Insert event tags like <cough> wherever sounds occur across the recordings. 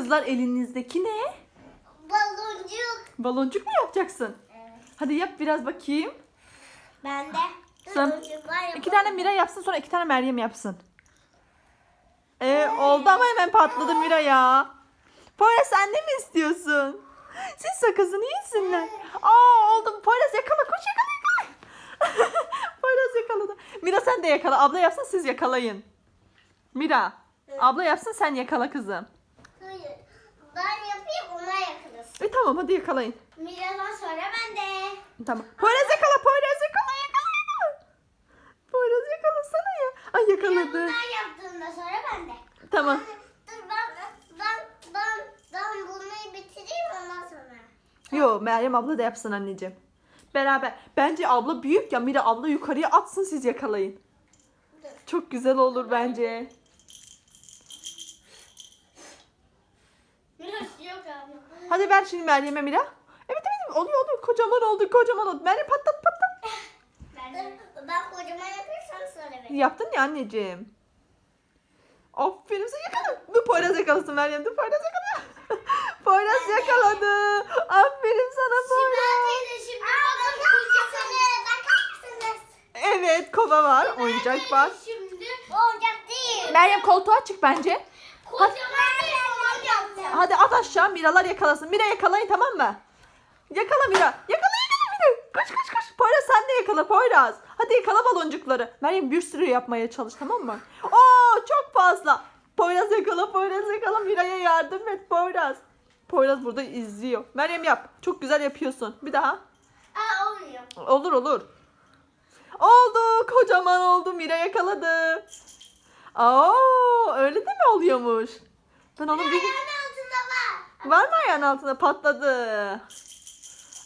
Kızlar elinizdeki ne? Baloncuk. Baloncuk mu yapacaksın? Evet. Hadi yap biraz bakayım. Ben de. Sen-. İki tane Mira yapsın sonra iki tane Meryem yapsın. Ee, oldu ama hemen patladı Mira ya. Poyraz sen de mi istiyorsun? Siz sakızını yesinler. Aa oldu. Poyraz yakala koş yakala yakala. <laughs> Poyraz yakaladı. Mira sen de yakala. Abla yapsın siz yakalayın. Mira. Abla yapsın sen yakala kızım. Tamam hadi yakalayın. Mira'dan sonra ben de. Tamam. Poyraz yakala Poyraz yakala yakala yakala. Poyraz yakalasana ya. Ay Mira yakaladı. bundan yaptığında sonra ben de. Tamam. Dur ben, ben, ben, ben bunu bitireyim ondan sonra. Yo Meryem abla da yapsın anneciğim. Beraber. Bence abla büyük ya Mira abla yukarıya atsın siz yakalayın. Çok güzel olur bence. Hadi ver şimdi Meryem'e Mira. Evet evet oluyor oluyor. Kocaman oldu kocaman oldu. Meryem patlat patlat. Ben, kocaman yapırsam sonra ver. Yaptın ya anneciğim. Aferin sen yakala. Dur Poyraz yakalasın Meryem. Dur Poyraz yakala. <laughs> Poyraz yakaladı. Aferin sana Poyraz. Evet kova var. Oyuncak var. Şimdi oyuncak değil. Meryem koltuğa çık bence. Hadi at aşağı Miralar yakalasın. Mira yakalayın tamam mı? Yakala Mira. Yakala yakala Mira. Koş koş koş. Poyraz sen de yakala Poyraz. Hadi yakala baloncukları. Meryem bir sürü yapmaya çalış tamam mı? Oo çok fazla. Poyraz yakala Poyraz yakala. Mira'ya yardım et Poyraz. Poyraz burada izliyor. Meryem yap. Çok güzel yapıyorsun. Bir daha. Aa olmuyor. Olur olur. Oldu. Kocaman oldu. Mira yakaladı. Aa öyle de mi oluyormuş? Ben onu bir... Altında var. Var mı ayağın altında patladı?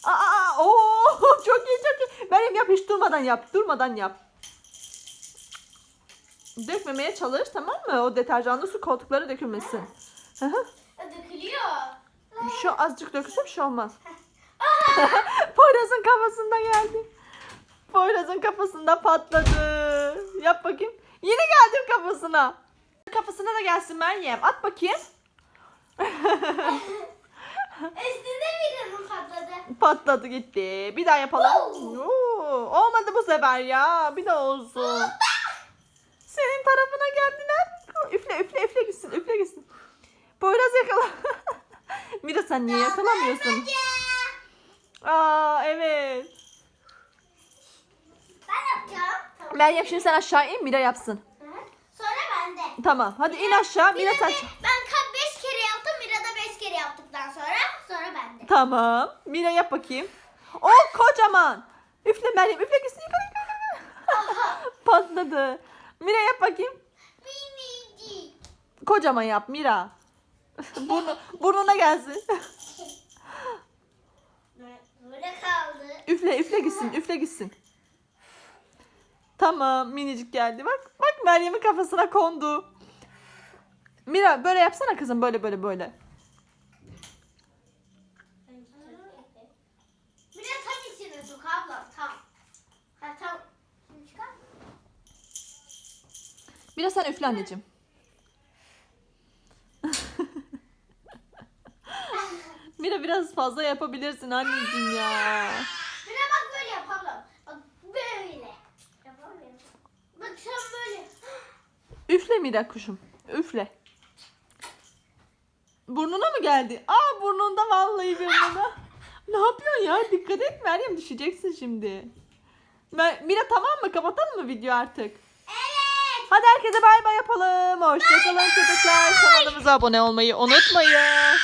Aa, Aa, oo, <laughs> çok iyi çok iyi. Meryem yap hiç durmadan yap. Durmadan yap. Dökmemeye çalış tamam mı? O deterjanlı su koltuklara dökülmesin. Hı hı. Dökülüyor. Şu azıcık dökülse bir şey olmaz. <laughs> Poyraz'ın kafasında geldi. Poyraz'ın kafasında patladı. Yap bakayım. Yine geldi kafasına. Kafasına da gelsin Meryem. At bakayım. Üstünde bir mi patladı? Patladı gitti. Bir daha yapalım. Oo, olmadı bu sefer ya. Bir daha olsun. Senin tarafına geldiler. Üfle üfle üfle gitsin üfle gitsin. Poyraz yakala. <laughs> Mira sen niye yakalamıyorsun? Aa evet. Ben yapacağım. Tamam. Meryem şimdi sen aşağı in Mira yapsın. Sonra ben de. Tamam hadi in aşağı Mira Mira sen. de- ben 5 kere yaptım. Mira da 5 kere yaptıktan sonra sonra ben de. Tamam. Mira yap bakayım. O kocaman. Üfle Meryem üfle gitsin yukarı yukarı. Patladı. Mira yap bakayım. Minicik. Kocaman yap Mira. <laughs> Burnu, burnuna gelsin. <laughs> Böyle kaldı. üfle üfle gitsin üfle gitsin. Tamam minicik geldi. Bak bak Meryem'in kafasına kondu. Mira böyle yapsana kızım böyle böyle böyle. De tam içine sok ablam tam. Ha tam. Şimdi çıkar. Mira sen üfle anneciğim. <laughs> Mira biraz fazla yapabilirsin anneciğim ya. Bir de bak böyle yap ablam. Bak böyle. Yapamıyorum. Bak sen böyle. Üfle Mira kuşum. Üfle. Burnuna mı geldi? Aa burnunda vallahi burnuna. <laughs> ne yapıyorsun ya? Dikkat et Meryem düşeceksin şimdi. Mira tamam mı? Kapatalım mı video artık? Evet. Hadi herkese bay bay yapalım. Hoşçakalın çocuklar. Kanalımıza abone olmayı unutmayın.